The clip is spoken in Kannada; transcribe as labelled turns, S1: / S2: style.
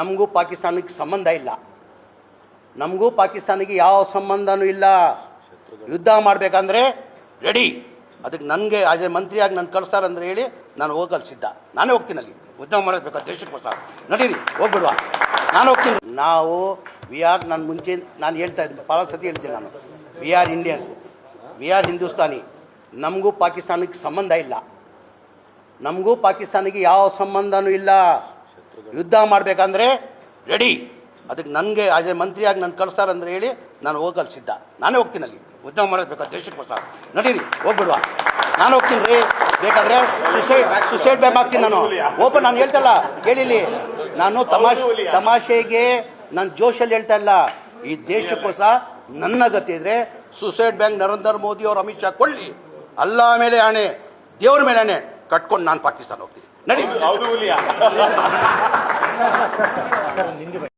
S1: ನಮಗೂ ಪಾಕಿಸ್ತಾನಕ್ಕೆ ಸಂಬಂಧ ಇಲ್ಲ. ನಮಗೂ ಪಾಕಿಸ್ತಾನಿಗೆ ಯಾವ ಸಂಬಂಧನೂ ಇಲ್ಲ. ಯುದ್ಧ ಮಾಡಬೇಕಂದ್ರೆ ರೆಡಿ ಅದಕ್ಕೆ ನನಗೆ ಅದೇ ಮಂತ್ರಿಯಾಗಿ ನಾನು ಅಂದರೆ ಹೇಳಿ ನಾನು ಹೋಗಲು ಸಿದ್ಧ. ನಾನೇ ಹೋಗ್ತೀನಿ ಅಲ್ಲಿ. ಯುದ್ಧ ಮಾಡಬೇಕು ದೇಶಕ್ಕೋಸ್ಕರ ನಡೀರಿ, ಹೋಗ್ಬಿಡುವ. ನಾನು ಹೋಗ್ತೀನಿ. ನಾವು ವಿ ಆರ್ ನಾನು ಮುಂಚೆ, ನಾನು ಹೇಳ್ತಾ ಇದ್ದೀನಿ ಭಾಳ ಸತಿ ಹೇಳ್ತೀನಿ ನಾನು. We are Indians we are Hindustani. ನಮಗೂ ಪಾಕಿಸ್ತಾನಕ್ಕೆ ಸಂಬಂಧ ಇಲ್ಲ. ನಮಗೂ ಪಾಕಿಸ್ತಾನಿಗೆ ಯಾವ ಸಂಬಂಧನೂ ಇಲ್ಲ. ಯುದ್ಧ ಮಾಡಬೇಕಂದ್ರೆ ರೆಡಿ ಅದಕ್ಕೆ ನನಗೆ ಅದೇ ಮಂತ್ರಿಯಾಗಿ ನಾನು ಕಳಿಸ್ತಾರಂದ್ರೆ ಹೇಳಿ, ನಾನು ಹೋಗಲು ಸಿದ್ಧ. ನಾನೇ ಹೋಗ್ತೀನಿ ಅಲ್ಲಿ. ಉದ್ಯಮ ಮಾಡಬೇಕು ದೇಶಕ್ಕೋಸ್ಕರ ನಡೀರಿ, ಹೋಗ್ಬಿಡುವ. ನಾನು ಹೋಗ್ತೀನಿ ರೀ. ಬೇಕಾದ್ರೆ ಸುಸೈಡ್ ಸುಸೈಡ್ ಬ್ಯಾಗ್ ಹಾಕ್ತೀನಿ ನಾನು. ಓಪನ್, ನಾನು ಹೇಳ್ತಲ್ಲ ಕೇಳಿಲಿ ನಾನು ತಮಾಷೆ, ತಮಾಷೆಗೆ ನಾನು ಜೋಶಲ್ಲಿ ಹೇಳ್ತಾ ಇಲ್ಲ. ಈ ದೇಶಕ್ಕೋಸ್ಕರ ನನ್ನ ಗತಿ ಇದ್ರೆ ಸುಸೈಡ್ ಬ್ಯಾಂಕ್ ನರೇಂದ್ರ ಮೋದಿ ಅವರು ಅಮಿತ್ ಶಾ ಕೊಳ್ಳಿ ಅಲ್ಲ ಮೇಲೆ ಆಣೆ, ದೇವ್ರ ಮೇಲೆ ಆಣೆ. ಕಟ್ಕೊಂಡು ನಾನು ಪಾಕಿಸ್ತಾನ ಹೋಗ್ತೀನಿ. ನಡಿ